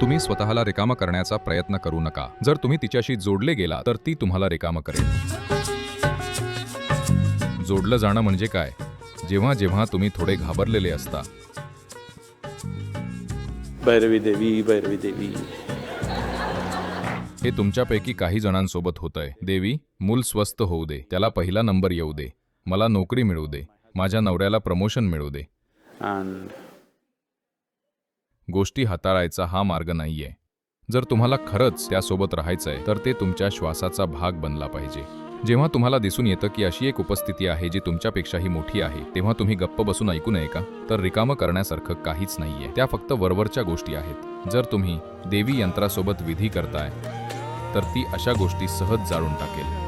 तुम्ही स्वतःला रिकामं करण्याचा प्रयत्न करू नका. जर तुम्ही तिच्याशी जोडले गेला तर ती तुम्हाला रिकामं करेल. जोडलं जाणं म्हणजे काय? जेव्हा जेव्हा तुम्ही थोडे घाबरलेले असता. भैरवी देवी भैरवी देवी. हे तुमच्यापैकी काही जणांसोबत होतंय. देवी मूल स्वस्थ होऊ दे. त्याला पहिला नंबर येऊ दे. मला नोकरी मिळू दे. माझ्या नवऱ्याला प्रमोशन मिळू दे. and गोष्टी हाताळायचा हा मार्ग नाहीये. जर तुम्हाला खरंच त्यासोबत राहायचंय तर ते तुमच्या श्वासाचा भाग बनला पाहिजे. जेव्हा तुम्हाला दिसून येतं की अशी एक उपस्थिती आहे जी तुमच्यापेक्षाही मोठी आहे तेव्हा तुम्ही गप्प बसून ऐकू नये का? तर रिकामं करण्यासारखं काहीच नाहीये. त्या फक्त वरवरच्या गोष्टी आहेत. जर तुम्ही देवी यंत्रासोबत विधी करताय तर ती अशा गोष्टी सहज जाळून टाकेल.